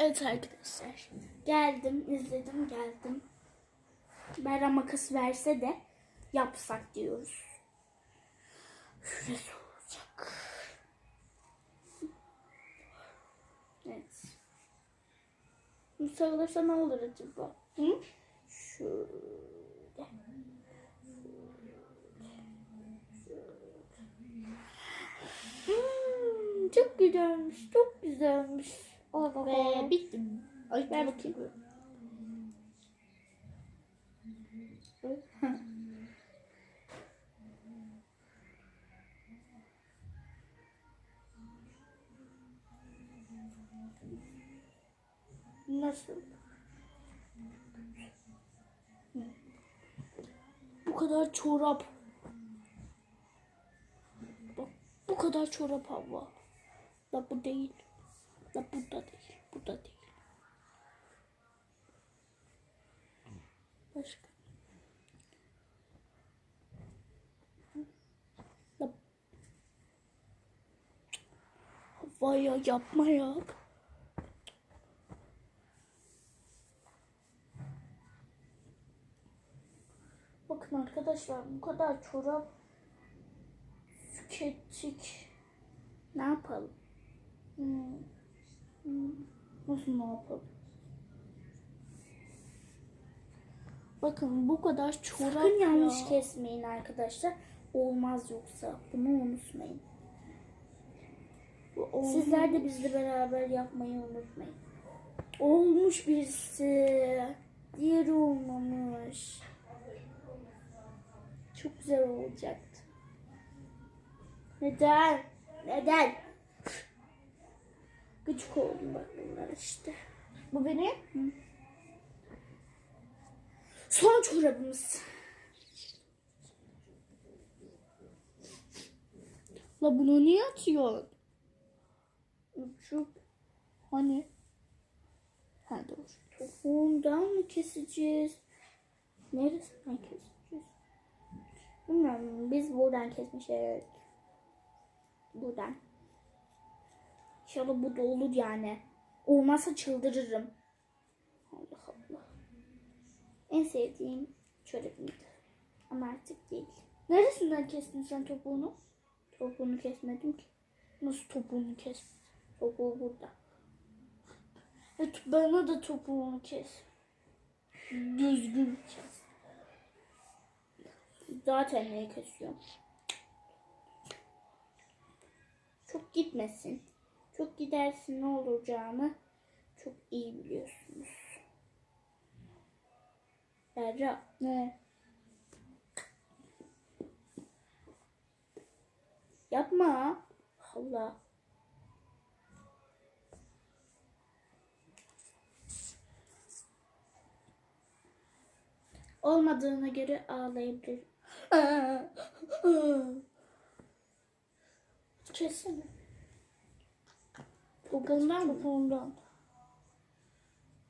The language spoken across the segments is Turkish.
Evet arkadaşlar. Geldim, izledim, geldim. Berra makas verse de yapsak diyoruz. Şurası olacak. Evet. Bu sarılırsa ne olur acaba? Hı? Şöyle. Çok güzelmiş, çok güzelmiş. Allah Ve bitti. Ay, ver bakayım. Nasıl? Bu kadar çorap. Bak bu kadar çorap hava. Da bu değil. Bu da değil. Bu da değil. Başka. Da. Havaya yapma ya. Bakın arkadaşlar bu kadar çorap tükettik. Ne yapalım? Hmm. Nasıl ne yapalım? Bakın bu kadar çorap Sakın yanlış ya. kesmeyin arkadaşlar. Olmaz yoksa. Bunu unutmayın. Bu olmuş. Sizler de bizle beraber yapmayı unutmayın. Olmuş birisi. Diğeri olmamış. Çok güzel olacaktı. Neden? Neden? Gıcık oldum bak bunlar işte. Bu benim. Son çorabımız. La bunu niye atıyorsun? Uçup hani? Ha doğru. Topuğundan mı keseceğiz? Neresinden keseceğiz? Bilmiyorum. Biz buradan kesmişiz. Buradan. İnşallah bu da olur yani. Olmazsa çıldırırım. Allah Allah. En sevdiğim çorabımdı. Ama artık değil. Neresinden kestin sen topuğunu? Topuğunu kesmedim ki. Nasıl topuğunu kes? Topuğu burada. Evet, bana da topuğunu kes. Düzgün kes. Zaten neyi kesiyorum? Çok gitmesin. Çok gidersin ne olacağını çok iyi biliyorsunuz. Berra. Ne? Yapma. Allah. Olmadığına göre ağlayabilirim. Kessene. Topuğundan mı? Topuğundan.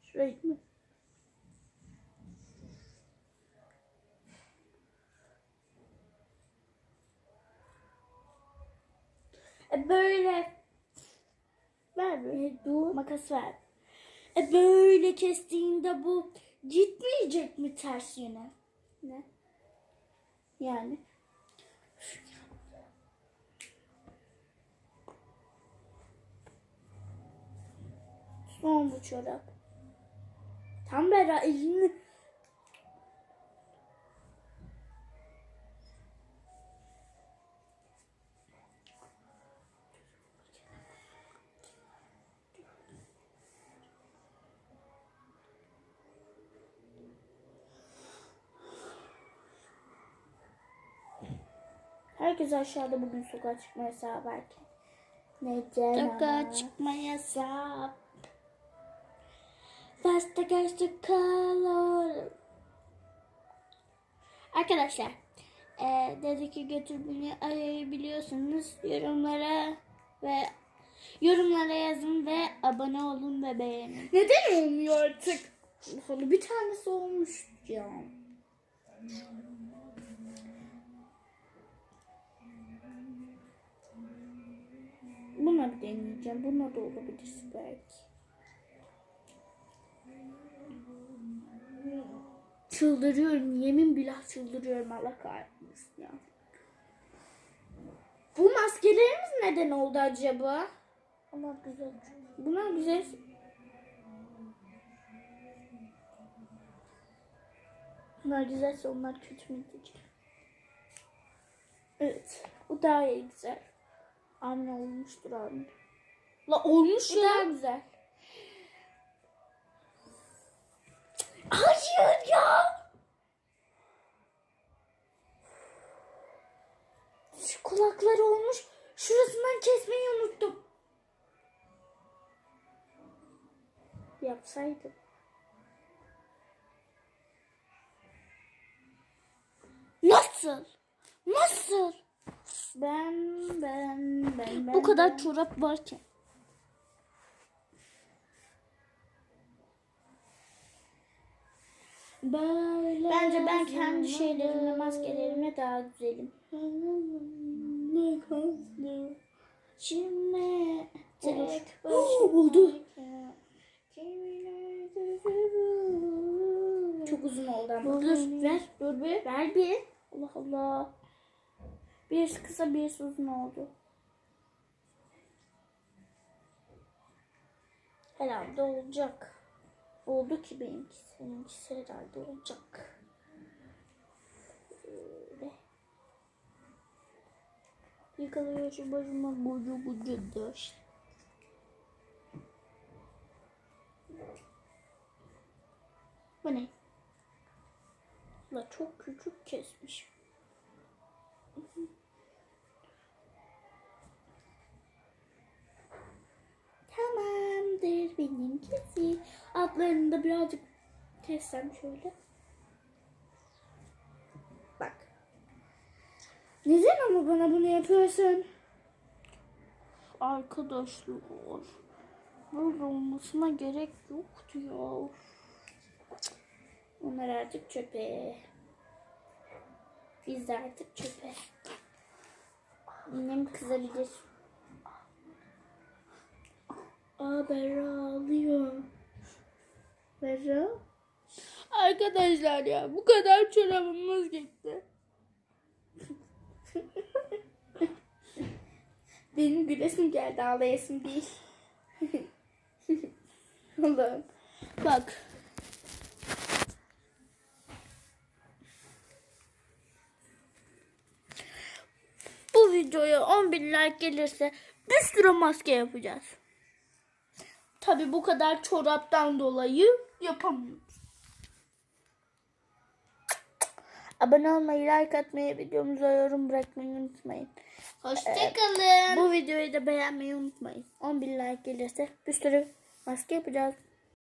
Şurayı mı? E böyle ver böyle dur makas ver. E böyle kestiğinde bu gitmeyecek mi ters yöne? Ne? Yani son bu çorap. Tam bera elini Herkes aşağıda bugün sokağa çıkma yasağı varken. Neden Sokağa çıkma yasağı. Fast against the color. Arkadaşlar e, dedi ki götür beni arayabiliyorsunuz yorumlara ve yorumlara yazın ve abone olun ve beğenin. Neden olmuyor artık? Sonra bir tanesi olmuş ya. Buna bir deneyeceğim. Buna da olabilir belki. Çıldırıyorum. Yemin billah çıldırıyorum. Allah kahretmesin ya. Bu maskelerimiz neden oldu acaba? Ama güzel. Bunlar güzel. Bunlar güzelse onlar kötü mü diyeceğim. Evet. Bu daha iyi güzel. Amin olmuştur amin. La olmuş Bu ya. daha güzel. Hayır ya. Şu kulakları olmuş. Şurasından kesmeyi unuttum. Yapsaydım. Nasıl? Nasıl? Ben ben ben ben. Bu kadar ben. çorap varken. Böyle Bence ben kendi şeylerimle maskelerime daha güzelim. Ne kaldı? Şimdi Olur. başıma Oldu. Çok uzun oldu ama. Dur dur ver. Dur bir. Ver bir. Allah Allah. Bir kısa bir uzun oldu. Herhalde olacak. Oldu ki benimkisi. Benimkisi herhalde olacak. Böyle. Yıkalıyor şu başıma bucu bucu döş. Bu ne? La çok küçük kesmiş. Tamamdır benimkisi. Altlarını da birazcık kessem şöyle. Neden ama bana bunu yapıyorsun? Arkadaşlar. Böyle olmasına gerek yoktu ya. Onlar artık çöpe. Biz de artık çöpe. Annem kızabilir. Aa Berra ağlıyor. Berra. Arkadaşlar ya bu kadar çorabımız gitti. Benim gülesim geldi ağlayasım değil. Allah'ım. Bak. Bu videoya 10 bin like gelirse bir sürü maske yapacağız. Tabi bu kadar çoraptan dolayı yapamıyoruz. Abone olmayı, like atmayı, videomuza yorum bırakmayı unutmayın. Hoşçakalın. Bu videoyu da beğenmeyi unutmayın. 10 bin like gelirse bir sürü maske yapacağız.